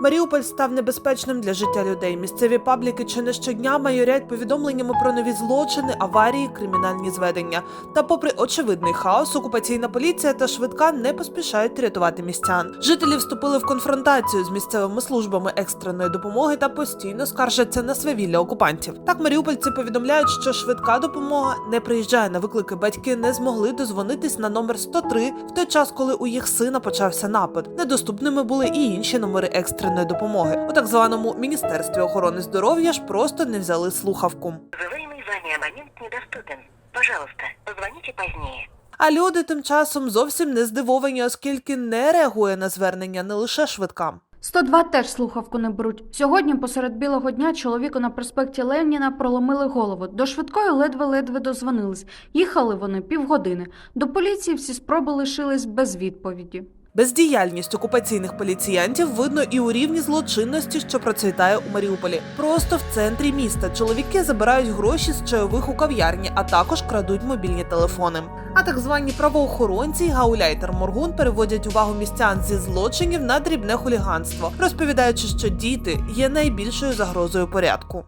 Маріуполь став небезпечним для життя людей. Місцеві пабліки чи не щодня майорять повідомленнями про нові злочини, аварії, кримінальні зведення. Та, попри очевидний хаос, окупаційна поліція та швидка не поспішають рятувати містян. Жителі вступили в конфронтацію з місцевими службами екстреної допомоги та постійно скаржаться на свавілля окупантів. Так маріупольці повідомляють, що швидка допомога не приїжджає на виклики. Батьки не змогли дозвонитись на номер 103 в той час, коли у їх сина почався напад. Недоступними були і інші номери екстреної допомоги. У так званому міністерстві охорони здоров'я ж просто не взяли слухавку. Вызываемый вами абонент недоступен. Пожалуйста, позвоните позднее. А люди тим часом зовсім не здивовані, оскільки не реагує на звернення не лише швидка. 102 теж слухавку не беруть. Сьогодні посеред білого дня чоловіку на проспекті Леніна проломили голову. До швидкої ледве-ледве дозвонились. Їхали вони півгодини. До поліції всі спроби лишились без відповіді. Бездіяльність окупаційних поліціянтів видно і у рівні злочинності, що процвітає у Маріуполі. Просто в центрі міста чоловіки забирають гроші з чайових у кав'ярні, а також крадуть мобільні телефони. А так звані правоохоронці Гауляйтер Моргун переводять увагу містян зі злочинів на дрібне хуліганство, розповідаючи, що діти є найбільшою загрозою порядку.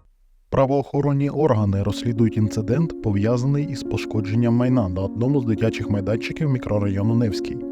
Правоохоронні органи розслідують інцидент, пов'язаний із пошкодженням майна на одному з дитячих майданчиків мікрорайону Невський.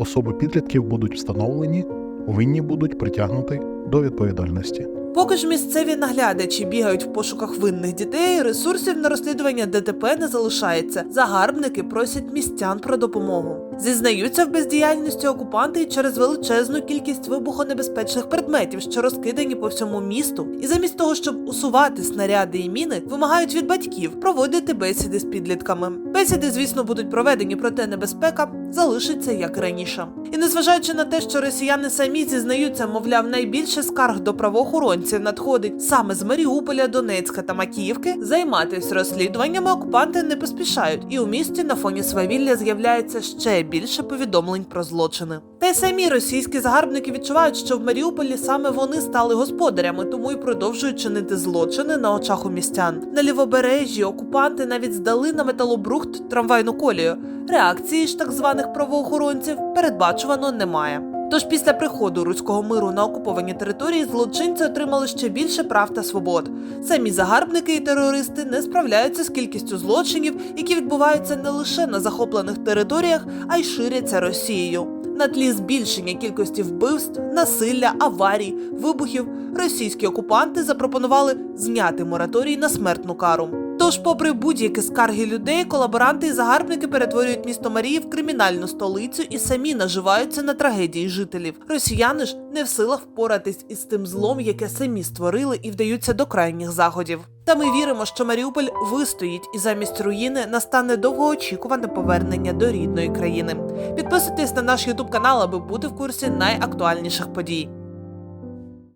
Особи підлітків будуть встановлені, винні будуть притягнути до відповідальності. Поки ж місцеві наглядачі бігають в пошуках винних дітей, ресурсів на розслідування ДТП не залишається. Загарбники просять містян про допомогу. Зізнаються в бездіяльності окупанти через величезну кількість вибухонебезпечних предметів, що розкидані по всьому місту. І замість того, щоб усувати снаряди і міни, вимагають від батьків проводити бесіди з підлітками. Бесіди, звісно, будуть проведені, проте небезпека залишиться як раніше. І незважаючи на те, що росіяни самі зізнаються, мовляв, найбільше скарг до правоохоронців надходить саме з Маріуполя, Донецька та Макіївки, займатися розслідуваннями окупанти не поспішають, і у місті на фоні свавілля з'являється ще більше повідомлень про злочини. Та й самі російські загарбники відчувають, що в Маріуполі саме вони стали господарями, тому й продовжують чинити злочини на очах у містян. На лівобережжі окупанти навіть здали на металобрухт трамвайну колію. Реакції ж так званих правоохоронців передбачувано немає. Тож після приходу руського миру на окуповані території злочинці отримали ще більше прав та свобод. Самі загарбники і терористи не справляються з кількістю злочинів, які відбуваються не лише на захоплених територіях, а й ширяться Росією. На тлі збільшення кількості вбивств, насилля, аварій, вибухів російські окупанти запропонували зняти мораторій на смертну кару. Тож, попри будь-які скарги людей, колаборанти і загарбники перетворюють місто Марії в кримінальну столицю і самі наживаються на трагедії жителів. Росіяни ж не в силах впоратись із тим злом, яке самі створили, і вдаються до крайніх заходів. Та ми віримо, що Маріуполь вистоїть і замість руїни настане довгоочікуване повернення до рідної країни. Підписуйтесь на наш Ютуб канал, аби бути в курсі найактуальніших подій.